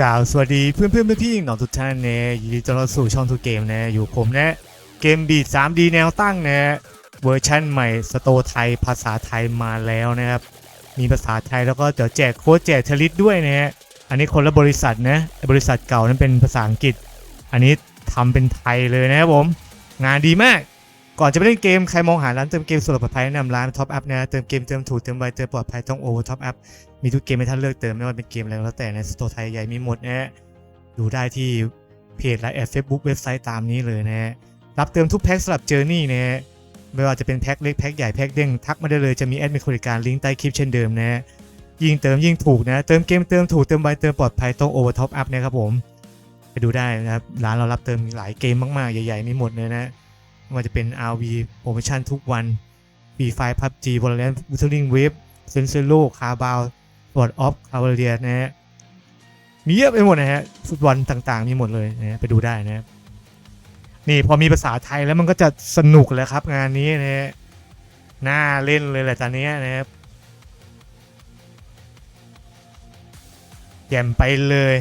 กล่าวสวัสดีเพื่อนเพื่อนพี่ๆน้องทุกท่านนะยินดีต้อนรับสู่ช่องทูเกมนะอยู่ผมนะเกมบีด 3D แนวตั้งนะเวอร์ชั่นใหม่สโตไทยภาษาไทยมาแล้วนะครับมีภาษาไทยแล้วก็เดี๋ยวแจกโค้ดแจกทลิตด้วยนะฮะอันนี้คนละบริษัทนะบริษัทเก่านั้นเป็นภาษาอังกฤษ อันนี้ทำเป็นไทยเลยนะครับผม งานดีมาก ก่อนจะไปเล่นเกม ใครมองหาร้านเติมเกมสุดปลอดภัยแนะนำร้านท็อปอัพนะเติมเกมเติมถูกเติมไวเติมปลอดภัยต้องโอเวอร์ท็อปอัพมีทุกเกมให้ท่านเลือกเติมไม่ว่าเป็นเกมอะไรก็แล้วแต่ในสโตร์ไทยใหญ่มีหมดนะฮะดูได้ที่เพจไลน์แอดเฟซบุ๊กเว็บไซต์ตามนี้เลยนะฮะรับเติมทุกแพ็คสำหรับเจอร์นี่นะไม่ว่าจะเป็นแพ็คเล็กแพ็คใหญ่แพ็คเด้งทักมาได้เลยจะมีแอดมินบริการลิงก์ใต้คลิปเช่นเดิมนะฮะยิ่งเติมยิ่งถูกนะเติมเกมเติมถูกเติมไวเติมปลอดภัยต้องโอท็อปอัพนะครับผมไปดูได้นะครับร้านเรารับเติมหลายเกมมากๆใหญ่ๆมีหมดเลยนะ ไม่ว่าจะเป็น RV โปรโมชั่นทุกวัน Free Fire PUBG Valorant Wuthering Wave s e n s e r o c a r b a l World of c a v a l i e r นะฮะมีเยอะไปหมดนะฮะฟุตบอลต่างๆ มีหมดเลยนะฮะไปดูได้นะนี่พอมีภาษาไทยแล้วมันก็จะสนุกแล้วครับงานนี้นะฮะน่าเล่นเลยแหละตอนนี้นะครับแจมไปเลย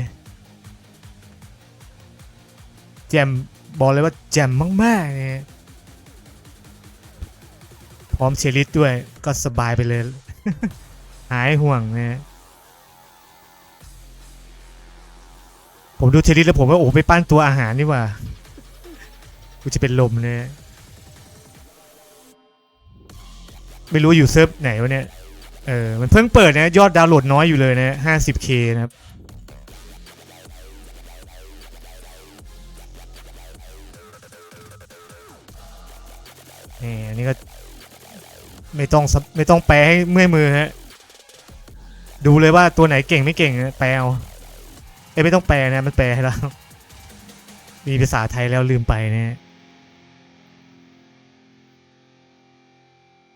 แจมบอกเลยว่าแจมมากๆเนี่ย ร้อมเชลิสด้วยก็สบายไปเลย หายห่วงนะผมดูเชลิสแล้วผมว่าโอ้ไปปั้นตัวอาหารนี่ว่ากูจะเป็นลมเนี่ยไม่รู้อยู่เซิร์ฟไหนวะเนี่ย เออ มันเพิ่งเปิดนะ ยอดดาวน์โหลดน้อยอยู่เลยนะ 50k นะครับ นี่อันนี้ก็ ไม่ต้องไม่ต้องแปลให้เมื่อยมือฮะดูเลยว่าตัวไหนเก่งไม่เก่งนะแปลเอาเอ้ไม่ต้องแปลนะมันแปลให้แล้วมีภาษาไทยแล้วลืมไปนะ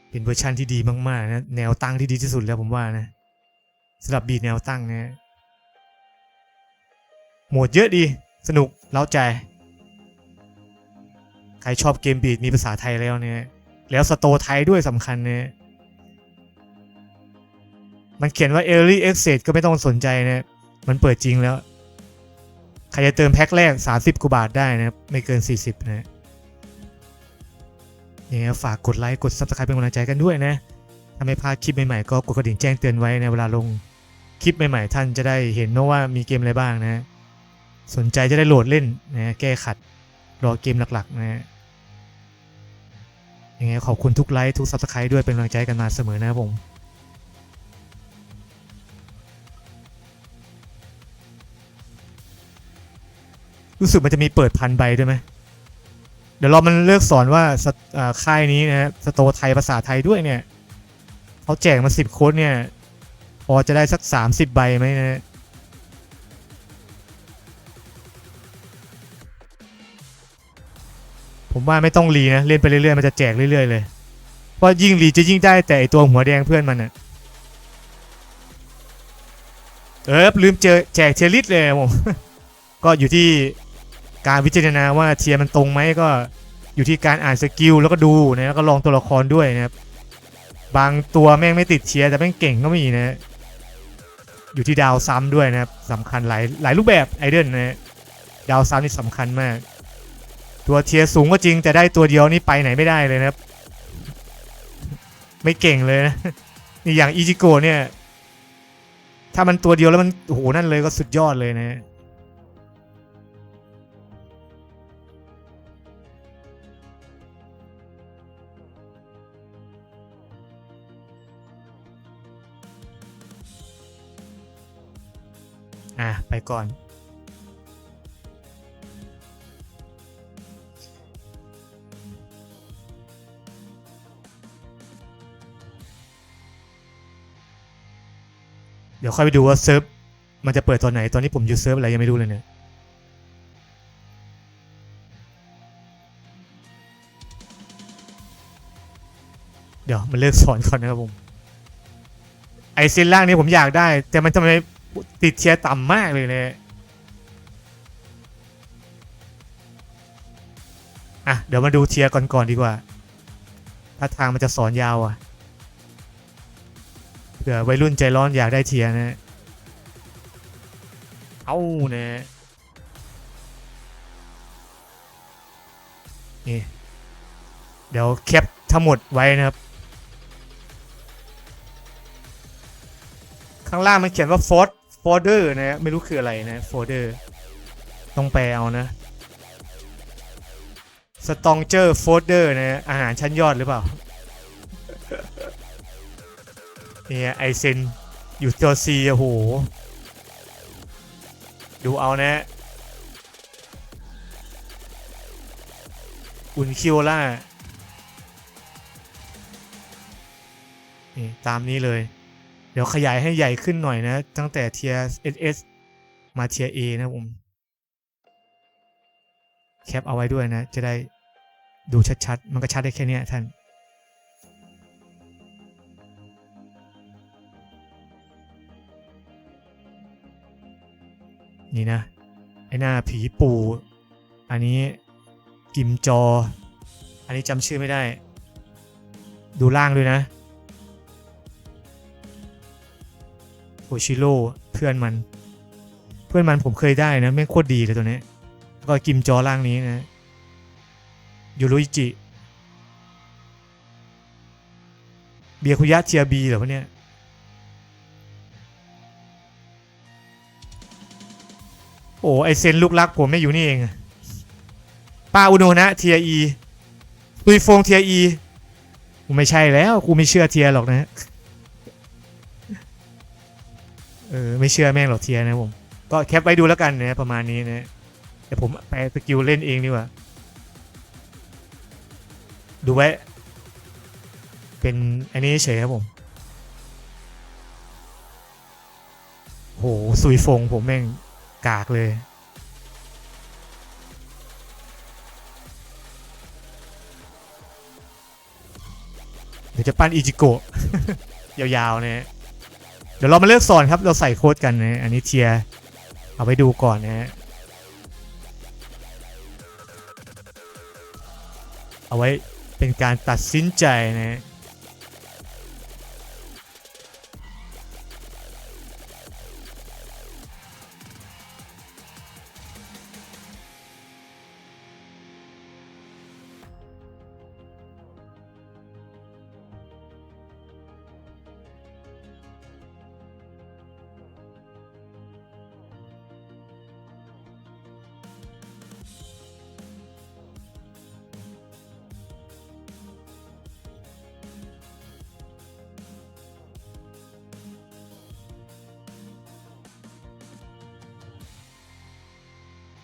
เป็นเวอร์ชันที่ดีมากๆนะแนวตั้งที่ดีที่สุดแล้วผมว่านะสำหรับบีดแนวตั้งนะโหมดเยอะดีสนุกเล้าใจ ใครชอบเกมบีดมีภาษาไทยแล้วเนี่ย แล้วสโตไทยด้วยสำคัญเนี่ยมันเขียนว่า Early Access ก็ไม่ต้องสนใจนะมันเปิดจริงแล้ว ใครจะเติมแพ็คแรก 30กว่าบาทได้นะไม่เกิน 40 นะยังไงฝากกดไลค์ กด Subscribe เป็นกำลังใจกันด้วยนะถ้าไม่พลาดคลิปใหม่ๆ ก็กดกระดิ่งแจ้งเตือนไว้ในเวลาลงคลิปใหม่ๆ ท่านจะได้เห็นนะว่ามีเกมอะไรบ้างนะ สนใจจะได้โหลดเล่นนะแก้ขัดรอเกมหลักๆ นะฮะ ยังไงขอบคุณทุกไลค์ทุกซับสไครต์ด้วยเป็นกำลังใจกันมาเสมอนะครับผมรู้สึกมันจะมีเปิดพันใบด้วยไหม เดี๋ยวเรอมันเลิกสอนว่าค่ายนี้นะฮะสโตไทยภาษาไทยด้วยเนี่ยเขาแจกมาสิบโค้ดเนี่ย พอจะได้สักสามสิบใบไหมนะ ผมว่าไม่ต้องรีนะเล่นไปเรื่อยๆมันจะแจกเรื่อยๆเลยเพราะยิ่งรีจะยิ่งได้แต่ไอตัวหัวแดงเพื่อนมันอะเออลืมเจอแจกเทียร์ลิสเลยผมก็อยู่ที่การวิจารณาว่าเทียร์มันตรงไหมก็อยู่ที่การอ่านสกิลแล้วก็ดูนะแล้วก็ลองตัวละครด้วยนะครับบางตัวแม่งไม่ติดเทียร์แต่แม่งเก่งก็มีนะอยู่ที่ดาวซ้ำด้วยนะครับสำคัญหลายหลายรูปแบบไอเดนนะฮะดาวซ้ำนี่สำคัญมาก ตัวเทียสูงก็จริงแต่ได้ตัวเดียวนี่ไปไหนไม่ได้เลยนะครับ ไม่เก่งเลยนะนี่อย่างอีจิโกะเนี่ย ถ้ามันตัวเดียวแล้วมันโอ้โหนั่นเลยก็สุดยอดเลยนะอะไปก่อน ดี๋ยวค่อยไปดูว่าเซิร์ฟมันจะเปิดตอนไหน ตอนนี้ผมอยู่เซิร์ฟอะไรยังไม่รู้เลยเนี่ย เดี๋ยวมันเลิกสอนก่อนนะครับผม ไอเซนล่างนี่ผมอยากได้ แต่มันทำไมติดเทียร์ต่ำมากเลยเนี่ยอะเดี๋ยวมาดูเทียร์ก่อนๆดีกว่า ถ้าทางมันจะสอนยาวอะ ผื่อวัยรุ่นใจร้อนอยากได้เทียนะ เอาเนี่ยนี่ เดี๋ยวแคปทั้งหมดไว้นะครับ ข้างล่างมันเขียนว่า f o r d folder นะฮะไม่รู้คืออะไรนะ folder ต้องแปลเอานะ Stronger folder นะฮะอาหารชั้นยอดหรือเปล่า เนี่ยไอเซนอยู่ตัว C โอ้โห ดูเอานะอุนคิโอล่านี่ตามนี้เลย เดี๋ยวขยายให้ใหญ่ขึ้นหน่อยนะ ตั้งแต่เทีย SS มาเทีย A นะผม แคปเอาไว้ด้วยนะ จะได้ดูชัดๆ มันก็ชัดได้แค่นี้ท่าน นี่นะ ไอหน้าผีปู่อันนี้กิมจอ อันนี้จำชื่อไม่ได้ ดูล่างด้วยนะโอชิโร่เพื่อนมัน เพื่อนมันผมเคยได้นะแม่โคตรดีเลยตัวนี้แล้วก็กิมจอล่างนี้นะยูรุอิจิ เบียคุยะเทียบีเหรอวะเนี่ย อ้ไอเซนลูกรักผมไม่อยู่นี่เองป้าอุโนนะเทียอีตุยฟงเทียอีกูไม่ใช่แล้วกูไม่เชื่อเทียหรอกนะเออไม่เชื่อแม่งหรอกเทียนะผมก็แคปไว้ดูแล้วกันนะประมาณนี้นะเดี๋ยวผมไปสกิลเล่นเองดีกว่าดูไว้ เป็นอันนี้เฉยครับผมโหซุยฟงผมแม่ง กากเลย เดี๋ยวจะปั้นอิจิโกะยาวๆเนะฮะเดี๋ยวเรามาเลือกสอนครับ เราใส่โค้ดกันนะอันนี้เทียเอาไปดูก่อนนะฮะเอาไว้เป็นการตัดสินใจนะ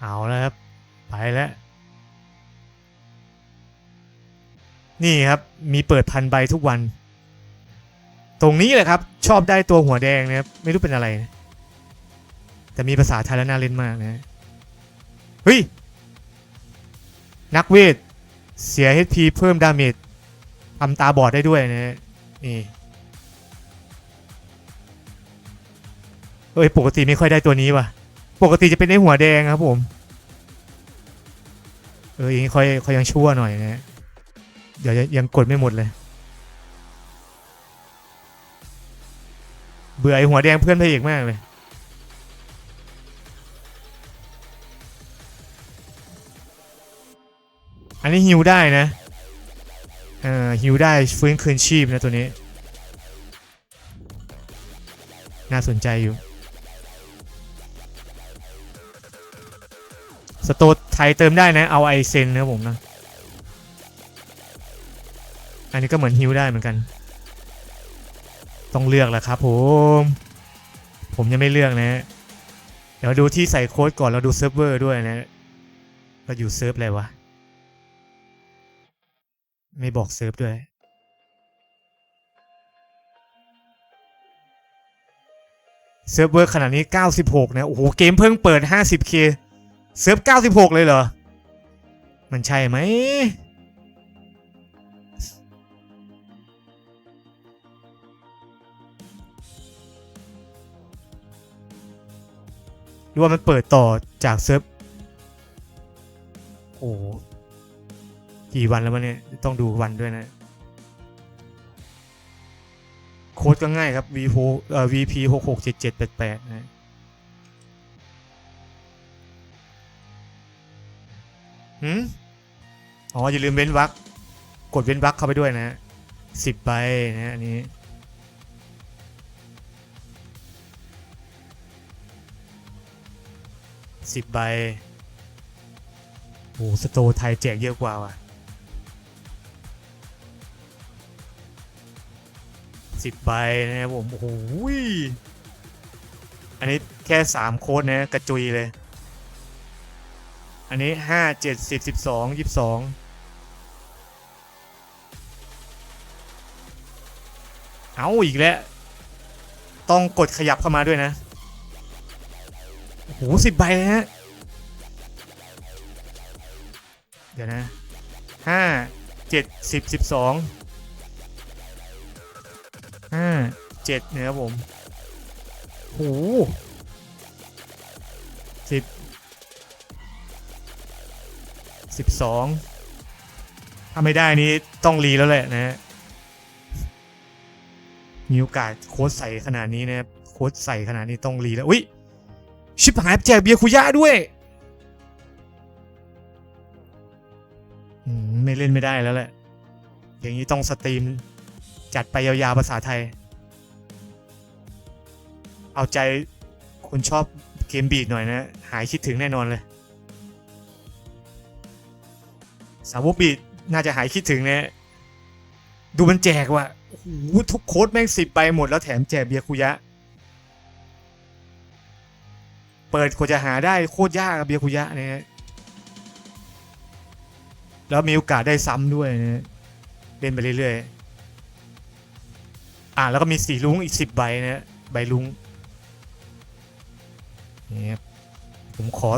เอาแล้วครับ ไปแล้ว นี่ครับ มีเปิดพันใบทุกวัน ตรงนี้แหละครับ ชอบได้ตัวหัวแดงนะครับ ไม่รู้เป็นอะไรนะแต่มีภาษาไทยแล้วน่าเล่นมากนะ เฮ้ย นักเวท เสีย HP เพิ่มดาเมจทำตาบอดได้ด้วยนะ นี่เอ้ยปกติไม่ค่อยได้ตัวนี้ว่ะ ปกติจะเป็นไอ้หัวแดงครับผม เอออยังนี้ค่อยค่อยยังชั่วหน่อยนะเดี๋ยวยังกดไม่หมดเลย เบื่อไอ้หัวแดงเพื่อนพระเอกมากเลยอันนี้ฮิวได้นะ เอ่อฮิวได้ฟื้นคืนชีพนะตัวนี้ น่าสนใจอยู่ สโตร์ไทยเติมได้นะ เอาไอเซนนะผมนะ อันนี้ก็เหมือนฮิวได้เหมือนกัน ต้องเลือกแหละครับผม ผมยังไม่เลือกนะ เดี๋ยวดูที่ใส่โค้ดก่อนเราดูเซิร์ฟเวอร์ด้วยนะเราอยู่เซิร์ฟอะไรวะ ไม่บอกเซิร์ฟด้วยเซิร์ฟเวอร์ขนาดนี้ 96 นะ โอ้โห เกมเพิ่งเปิด 50k เซิร์ฟ96 เลยเหรอ มันใช่ไหม หรือว่ามันเปิดต่อจากเซิร์ฟ โอ้ กี่วันแล้ววะเนี่ย ต้องดูวันด้วยนะ โค้ดก็ง่ายครับ v เอ่อ vp 6 6 7 7 8 8นะ หืมอ๋ออย่าลืมเว้นวรรคกดเว้นวรรคเข้าไปด้วยนะสิบใบนะฮะอันนี้สิบใบโอ้สโตไทยแจกเยอะกว่าว่ะสิบใบนะครับผม โอ้โหยอันนี้แค่สามโค้ดนะ กระจุยเลย อันนี้ห้าเจ็ดสิบสิบสองยี่สิบสองเอาอีกแล้ว ต้องกดขยับเข้ามาด้วยนะโอ้โหสิบใบเลยฮะ เดี๋ยวนะห้าเจ็ดสิบสิบสองห้าเจ็ดเนี่ยครับผมโอ้โห 12 ถ้าไม่ได้นี้ต้องรีแล้วแหละนะมีโอกาสโค้ดใส่ขนาดนี้นะโค้ดใส่ขนาดนี้ต้องรีแล้วอุ้ยชิปหายแจกเบียคุย่าด้วยไม่เล่นไม่ได้แล้วแหละ อย่างนี้ต้องสตรีม จัดไปยาวๆภาษาไทย เอาใจคนชอบเกมบีดหน่อยนะ หายคิดถึงแน่นอนเลย สาวกบีดน่าจะหายคิดถึงนะดูมันแจกว่ะโอ้โหทุกโค้ดแม่งสิบไปหมดแล้วแถมแจกเบียคุยะ เปิดกว่าจะหาได้โคตรยากเบียคุยะเนี่ยฮะแล้วมีโอกาสได้ซ้ำด้วยนะเล่นไปเรื่อยๆ อ่าแล้วก็มีสีลุงอีกสิบใบนะฮะใบลุงนี่ครับผมขอ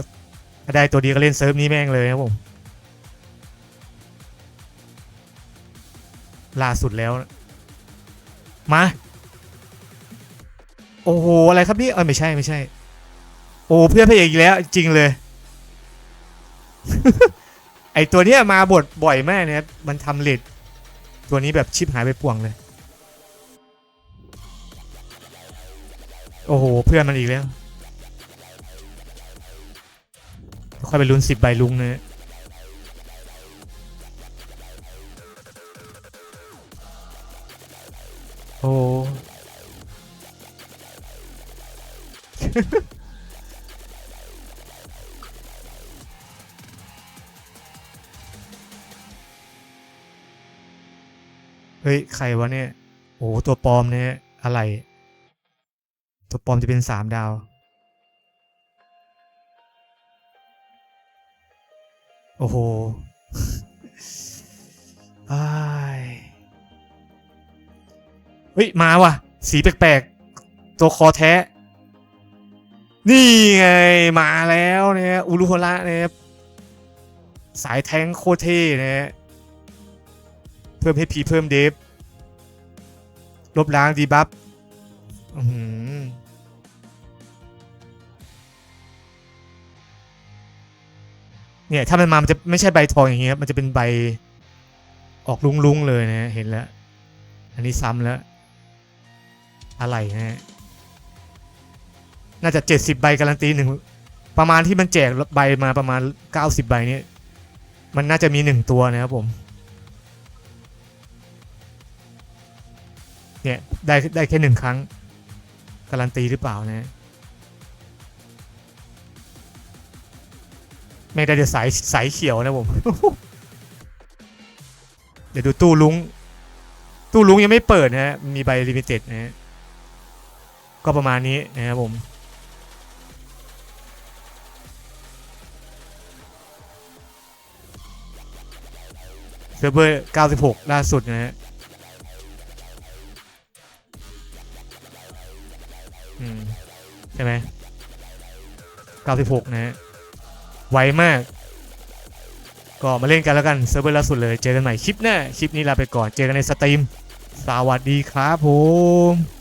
ถ้าได้ตัวดีก็เล่นเซิร์ฟนี้แม่งเลยครับผม ล่าสุดแล้ว มา โอ้โห อะไรครับนี่เออไม่ใช่ไม่ใช่ โอ้เพื่อนพระเอกอีกแล้ว จริงเลย ไอตัวเนี้ยมาบทบ่อยมากนะครับมันทำเลดตัวนี้แบบชิปหายไปป่วงเลย โอ้โห เพื่อนมันอีกแล้ว ค่อยไปลุ้นสิบใบลุงเนะ เฮ้ย ใครวะเนี่ย โอ้โหตัวปลอมเนี่ยอะไร ตัวปลอมจะเป็นสามดาว โอ้โหอ้ายเฮ้ย มาว่ะ สีแปลกๆ ตัวคอแท้ นี่ไง มาแล้วเนี่ย อุรุโฮระเนี่ย สายแทงค์โคตรเท่นะฮะ เพิ่ม HP เพิ่มเดฟลบล้างดีบัฟอื้อหือเนี่ย ถ้ามันมา มันจะไม่ใช่ใบทองอย่างเงี้ยครับมันจะเป็นใบออกลุงๆเลยนะเห็นแล้ว อันนี้ซ้ำแล้ว อะไรนะฮะน่าจะ70ใบการันตีหนึ่ง ประมาณที่มันแจกใบมาประมาณ90ใบนี้ มันน่าจะมีหนึ่งตัวนะครับผม เนี่ยได้ได้แค่หนึ่งครั้ง การันตีหรือเปล่านะไม่ได้เดี๋ยวสายสายเขียวนะผม เดี๋ยวดูตู้ลุง ตู้ลุงยังไม่เปิดนะฮะ มีใบลิมิเต็ดนะฮะ ก็ประมาณนี้นะครับผม เซิร์ฟเวอร์ 96 ล่าสุดนะฮะ 96 นะฮะ ไวมาก ก็มาเล่นกันแล้วกันเซิร์ฟเวอร์ล่าสุดเลย เจอกันใหม่คลิปหน้า คลิปนี้ลาไปก่อน เจอกันในสตรีม สวัสดีครับผม